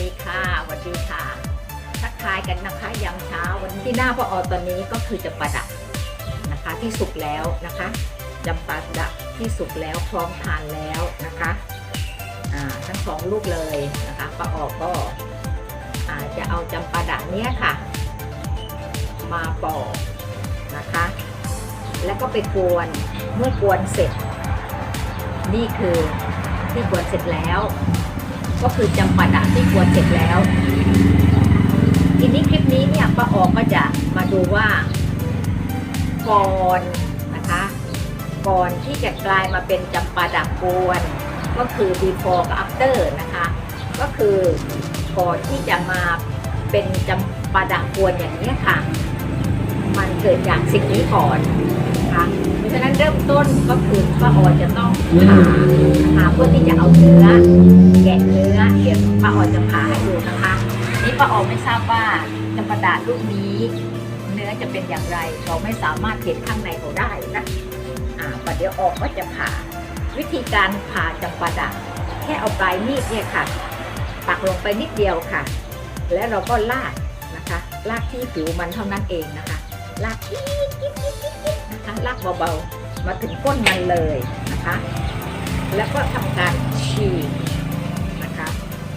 ดีค่ะสวัสดีค่ะ ทักทายกันนะคะยามเช้าวันที่หน้าพออตอนนี้ก็คือจะประดับนะคะที่สุกแล้วนะคะจำปาดักที่สุกแล้วพร้อมทานแล้วนะคะทั้งสองลูกเลยนะคะปาออก็อาจะเอาจำปาดักเนี้ยค่ะ มาปอกนะคะ แล้วก็ไปกวนเมื่อกวนเสร็จ นี่คือที่กวนเสร็จแล้ว ก็คือจำปาดะที่กวนเสร็จแล้ว ทีนี้คลิปนี้เนี่ยป้าออกก็จะมาดูว่าก่อนนะคะ ก่อนที่จะกลายมาเป็นจำปาดะกวนก็คือ before กับ after นะคะ ก็คือก่อนที่จะมาเป็นจำปาดะกวนอย่างนี้ค่ะ มันเกิดจากสิ่งนี้ก่อน นะคะ เพราะฉะนั้นเริ่มต้นก็คือป้าออนจะต้องผ่าผ่าเพื่อที่จะเอาเนื้อแกะเนื้อเดี๋ยวป้าออนจะผ่าให้ดูนะคะ นี่ป้าออนไม่ทราบว่าจำปาดาลูกนี้ เนื้อจะเป็นอย่างไร เราไม่สามารถเห็นข้างในเขาได้นะอ่าประเดี๋ยวออกก็จะผ่า วิธีการผ่าจำปาดาแค่เอาปลายมีดเนี่ยค่ะ ปักลงไปนิดเดียวค่ะ แล้วเราก็ลากนะคะ ลากที่ผิวมันเท่านั้นเองนะคะ ลากกิ๊ดกิ๊ดกิ๊ดกิ๊ก นะคะลากเบาๆมาถึงก้นมันเลยนะคะ แล้วก็ทำการฉีกนะคะ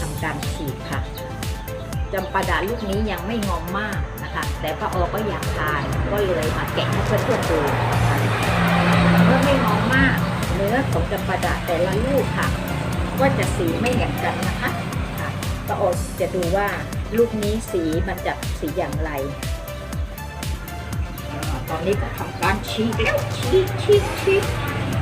ทำการฉีกค่ะจำปาดาลูกนี้ยังไม่งอมมากนะคะ แต่ป้าออก็อยากทานก็เลยมาแกะให้เพื่อนๆดูนะคะเมื่อไม่งอมมากเนื้อของจำปาดาแต่ละลูกค่ะ ก็จะสีไม่เหมือนกันนะคะค่ะป้าออจะดูว่าลูกนี้สีมันจะสีอย่างไร ตอนนี้ก็ทำการฉีกแล้วฉีกฉีกฉีก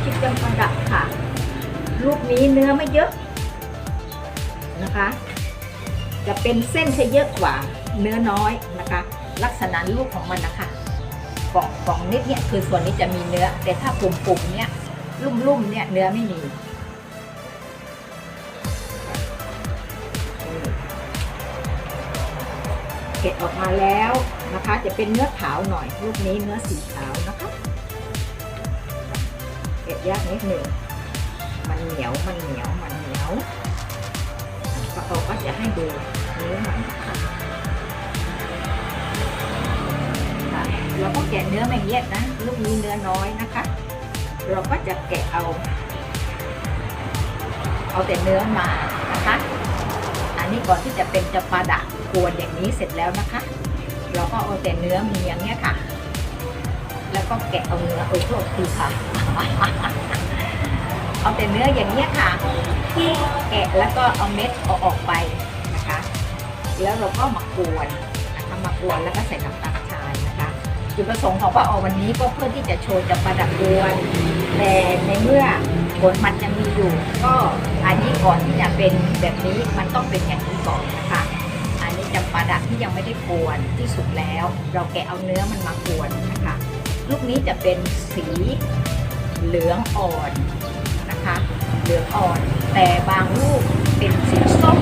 ฉีกจำปาดาค่ะลูกนี้เนื้อไม่เยอะนะคะ จะเป็นเส้นจะเยอะกว่าเนื้อน้อยนะคะ ลักษณะลูกของมันนะคะกล่องกล่องนิดเนี่ยคือส่วนนี้จะมีเนื้อ แต่ถ้าปุ่มๆเนี่ยลุ่มๆเนี่ยเนื้อไม่มีเก็บออกมาแล้ว นะคะ จะเป็นเนื้อขาวหน่อยลูกนี้เนื้อสีขาวนะคะเก็บยากนิดหนึ่งมันเหนียวมันเหนียวมันเหนียวป้าโอก็จะให้ดูเนื้อมันค่ะคะเราก็แกะเนื้อไม่เย็ดนะ ลูกนี้เนื้อน้อยนะคะ เราก็จะแกะเอา เอาแต่เนื้อมานะคะ อันนี้ก่อนที่จะเป็นจะปาดะกวนอย่างนี้เสร็จแล้วนะคะ เราก็เอาแต่เนื้อมีอย่างเนี้ยค่ะ แล้วก็แกะเอาเนื้อโอ้ยโทษทีค่ะ เอาแต่เนื้ออย่างเนี้ยค่ะ ที่แกะแล้วก็เอาเม็ดเอาออกไปนะคะ แล้วเราก็มากวนนะคะมากวนแล้วก็ใส่น้ำตาลทรายนะคะจุดประสงค์ของป้าออวันนี้ก็เพื่อที่จะโชว์จะประดับกวนแต่ในเมื่อผลมันยังมีอยู่ ก็อันนี้ก่อนที่จะเป็นแบบนี้มันต้องเป็นอย่างนี้ก่อนนะคะ จำปาดะที่ยังไม่ได้กวนที่สุดแล้ว เราแกะเอาเนื้อมันมากวนนะคะลูกนี้จะเป็นสีเหลืองอ่อนนะคะ เหลืองอ่อน แต่บางลูกเป็นสีส้ม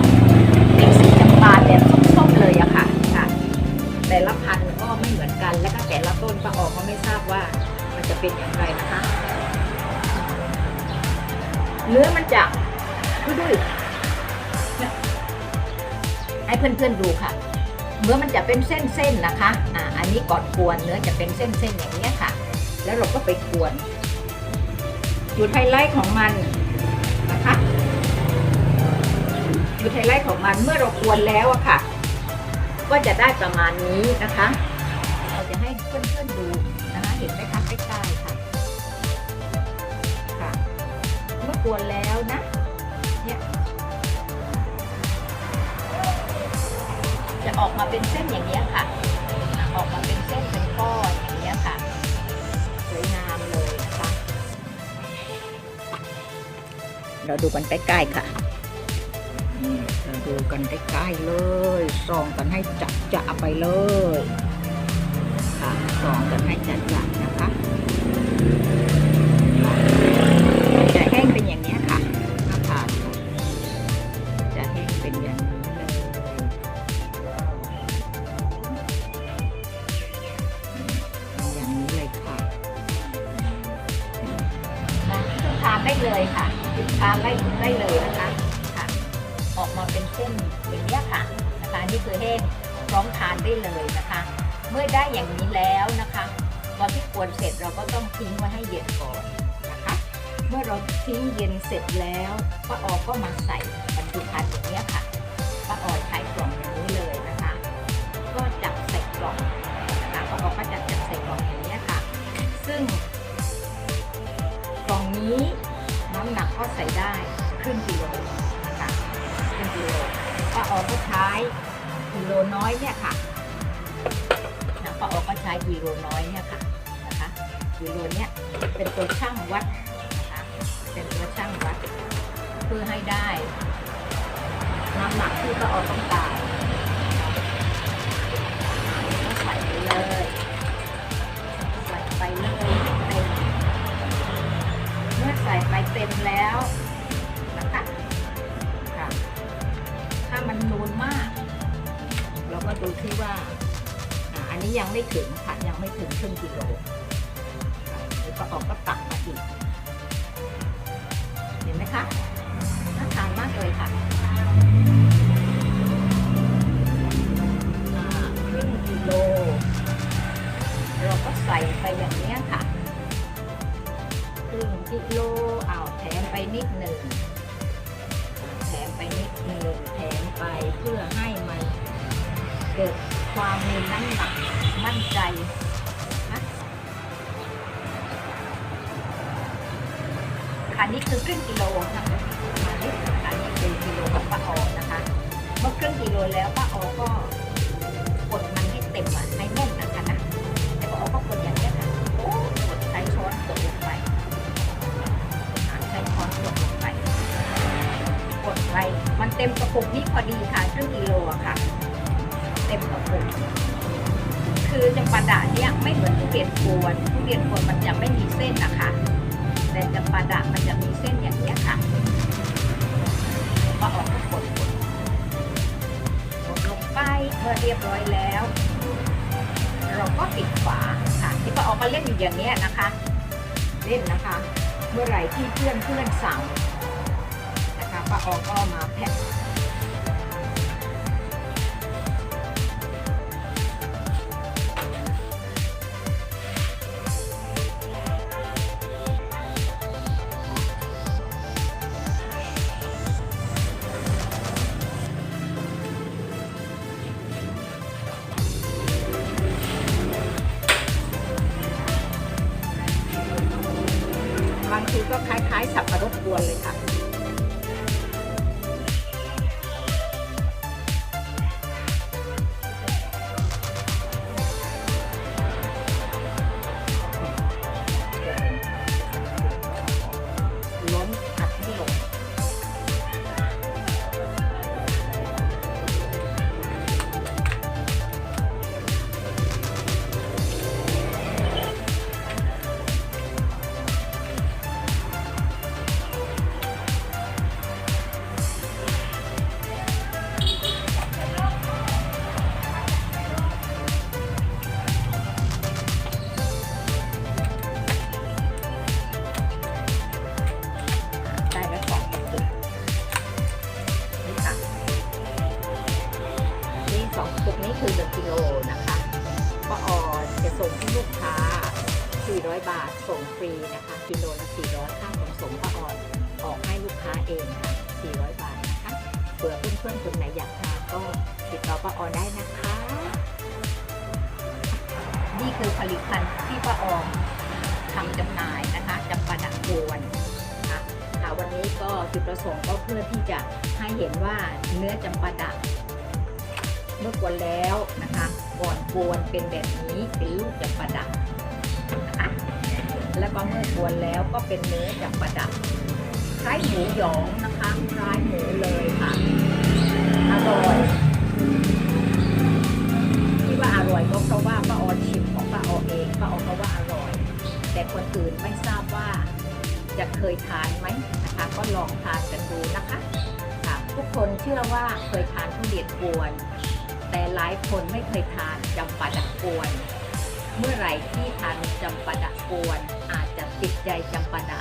พื่อนๆดูค่ะเนื้อมันจะเป็นเส้นๆนะคะอ่าอันนี้ก่อนกวนเนื้อจะเป็นเส้นๆอย่างนี้ยค่ะ แล้วเราก็ไปกวน จุดไฮไลท์ของมันนะคะ จุดไฮไลท์ของมันเมื่อเรากวนแล้วอะค่ะ ก็จะได้ประมาณนี้นะคะ เราจะให้เพื่อนๆดูนะคะ เห็นไหมคะใกล้ๆค่ะ ค่ะ เมื่อกวนแล้วนะ จะออกมาเป็นเส้นอย่างนี้ค่ะ ออกมาเป็นเส้นเป็นก้อนอย่างนี้ค่ะ สวยงามเลยนะคะเราดูกันใกล้ๆค่ะนี่เราดูกันใกล้ๆเลยส่องกันให้จัดจะไปเลยค่ะส่องกันให้จัดจะนะคะ เลยค่ะทานได้ได้เลยนะคะค่ะ ออกมาเป็นเส้นอย่างนี้ค่ะนะคะนี่คือแห้งพร้อมทานได้เลยนะคะ เมื่อได้อย่างนี้แล้วนะคะตอนที่กวนเสร็จเราก็ต้องทิ้งไว้ให้เย็นก่อนนะคะ เมื่อเราทิ้งเย็นเสร็จแล้วป้าออก็มาใส่บรรจุภัณฑ์อย่างนี้ค่ะป้าออใช้กล่องอย่างนี้เลยนะคะ ก็จับใส่กล่องนะคะป้าออก็จะจับใส่กล่องอย่างนี้ค่ะ ซึ่งกล่องนี้ น้ำหนักก็ใส่ได้ครึ่งกิโลนะคะครึ่งกิโลป้าออก็ใช้กิโลน้อยเนี่ยค่ะนะป้าออก็ใช้กิโลน้อยเนี่ยค่ะนะคะกิโลเนี่ยเป็นตัวช่างวัดนะคะเป็นตัวช่างวัด เพื่อให้ได้น้ำหนักที่ป้าออต้องการ แล้วนะคะค่ะ ถ้ามันนูนมาก เราก็ดูที่ว่า อันนี้ยังไม่ถึงค่ะยังไม่ถึงครึ่งกิโลค่ะเดี๋ยวก็ออกก็ตักมาอีก เห็นไหมคะน่าทานมากเลยค่ะครึ่งกิโล เราก็ใส่ไปอย่างนี้ค่ะครึ่งกิโล ไปนิดหนึ่งแถมไปนิดหนึ่งแถมไปเพื่อให้มันเกิดความมีน้ำหนักมั่นใจนะอันนี้คือครึ่งกิโลค่ะอัน คือจำปาดะเนี่ยไม่เหมือนทุเรียนกวนทุเรียนกวนมันจะไม่มีเส้นนะคะ แต่จำปาดะมันจะมีเส้นอย่างนี้ค่ะก็ออกก็กดกดกดลงไปเมื่อเรียบร้อยแล้ว เราก็ปิดฝาค่ะที่ป้าออกมาเล่นอยู่อย่างนี้นะคะ เล่นนะคะ เมื่อไหร่ที่เพื่อนเพื่อนสั่งนะคะป้าออก็มาแพ็ค กิโลละ400ค่าขนส่งป้าออออกให้ลูกค้าเองค่ะ400 บาทนะคะเผื่อเพื่อนๆคนไหนอยากทานก็ติดต่อป้าออนได้นะคะ นี่คือผลิตภัณฑ์ที่ป้าออทำจำหน่ายนะคะจำปาดะกวนนะคะวันนี้ก็จุดประสงค์ก็เพื่อที่จะให้เห็นว่าเนื้อจำปาดะเมื่อกวนแล้วนะคะก่อนกวนเป็นแบบนี้เป็นลูกจำปาดะนะคะ แล้วก็เมื่อกวนแล้วก็เป็นเนื้อจำปาดะคล้ายหมูหยองนะคะคล้ายหมูเลยค่ะ อร่อยที่ว่าอร่อยก็เพราะว่าป้าออชิมของป้าออเองป้าออก็ว่าอร่อย แต่คนอื่นไม่ทราบว่าจะเคยทานไหมนะคะ ก็ลองทานกันดูนะคะค่ะทุกคนเชื่อว่าเคยทานทุเรียนกวน แต่หลายคนไม่เคยทานจำปาดะกวน เมื่อไหร่ที่ทานจำปาดะกวน อาจจะติดใจจำปาดา